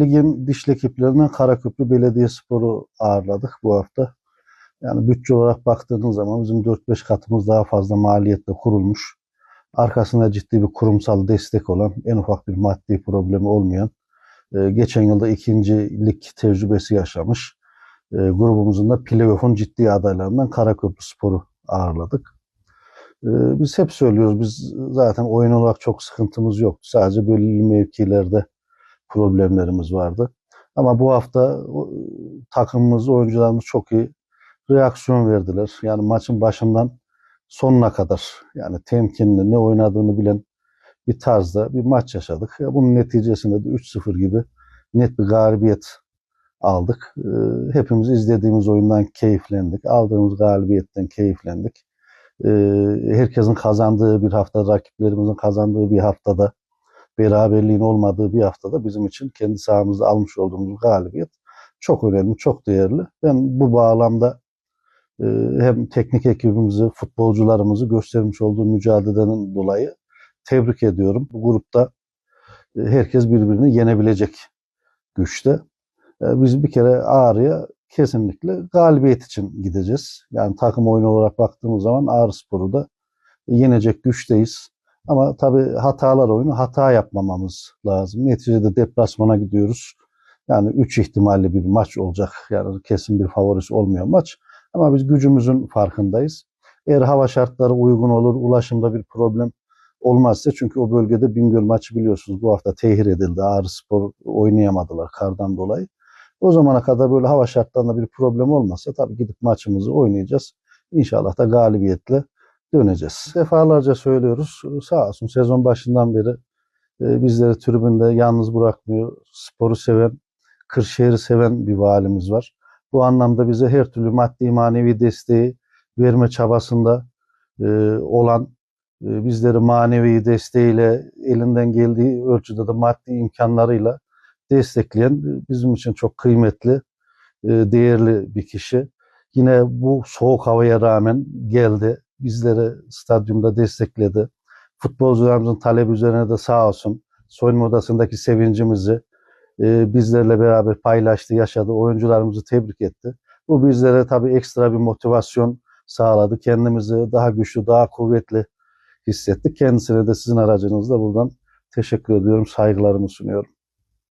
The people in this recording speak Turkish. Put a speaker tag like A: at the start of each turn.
A: ligin dişli ekiplerinden Karaköprü Belediyespor'u ağırladık bu hafta. Yani bütçe olarak baktığınız zaman bizim 4-5 katımız daha fazla maliyetle kurulmuş. Arkasında ciddi bir kurumsal destek olan, en ufak bir maddi problemi olmayan, e, geçen yılda ikinci lig tecrübesi yaşamış e, grubumuzun da playoff'un ciddi adaylarından Karaköprü Spor'u ağırladık. E, biz hep söylüyoruz, biz zaten oyun olarak çok sıkıntımız yoktu. Sadece belirli mevkilerde problemlerimiz vardı. Ama bu hafta takımımız, oyuncularımız çok iyi reaksiyon verdiler. Yani maçın başından sonuna kadar yani temkinli ne oynadığını bilen bir tarzda bir maç yaşadık. Ya bunun neticesinde de 3-0 gibi net bir galibiyet aldık. Ee, hepimiz izlediğimiz oyundan keyiflendik. Aldığımız galibiyetten keyiflendik. Ee, herkesin kazandığı bir hafta, rakiplerimizin kazandığı bir haftada, beraberliğin olmadığı bir haftada bizim için kendi sahamızda almış olduğumuz galibiyet çok önemli, çok değerli. Ben bu bağlamda e, hem teknik ekibimizi, futbolcularımızı göstermiş olduğu mücadeleden dolayı tebrik ediyorum. Bu grupta e, herkes birbirini yenebilecek güçte. E, Biz bir kere Ağrı'ya kesinlikle galibiyet için gideceğiz. Yani takım oyunu olarak baktığımız zaman Ağrı Spor'u da yenecek güçteyiz. Ama tabii hatalar oyunu hata yapmamamız lazım. Neticede deplasmana gidiyoruz. Yani 3 ihtimalli bir maç olacak. Yani kesin bir favorisi olmuyor maç. Ama biz gücümüzün farkındayız. Eğer hava şartları uygun olur, ulaşımda bir problem olmazsa çünkü o bölgede Bingöl maçı biliyorsunuz bu hafta tehir edildi. Ağrı Spor oynayamadılar kardan dolayı. O zamana kadar böyle hava şartlarında bir problem olmazsa tabii gidip maçımızı oynayacağız. İnşallah da galibiyetle döneceğiz. Defalarca söylüyoruz. Sağ olsun sezon başından beri e, bizleri tribünde yalnız bırakmıyor. Sporu seven, Kırşehir'i seven bir valimiz var. Bu anlamda bize her türlü maddi manevi desteği verme çabasında e, olan e, bizleri manevi desteğiyle elinden geldiği ölçüde de maddi imkanlarıyla destekleyen bizim için çok kıymetli, değerli bir kişi. Yine bu soğuk havaya rağmen geldi. Bizleri stadyumda destekledi. Futbolcularımızın talebi üzerine de sağ olsun soyunma odasındaki sevincimizi e, bizlerle beraber paylaştı, yaşadı. Oyuncularımızı tebrik etti. Bu bizlere tabii ekstra bir motivasyon sağladı. Kendimizi daha güçlü, daha kuvvetli hissettik. Kendisine de sizin aracınızla buradan teşekkür ediyorum, saygılarımı sunuyorum.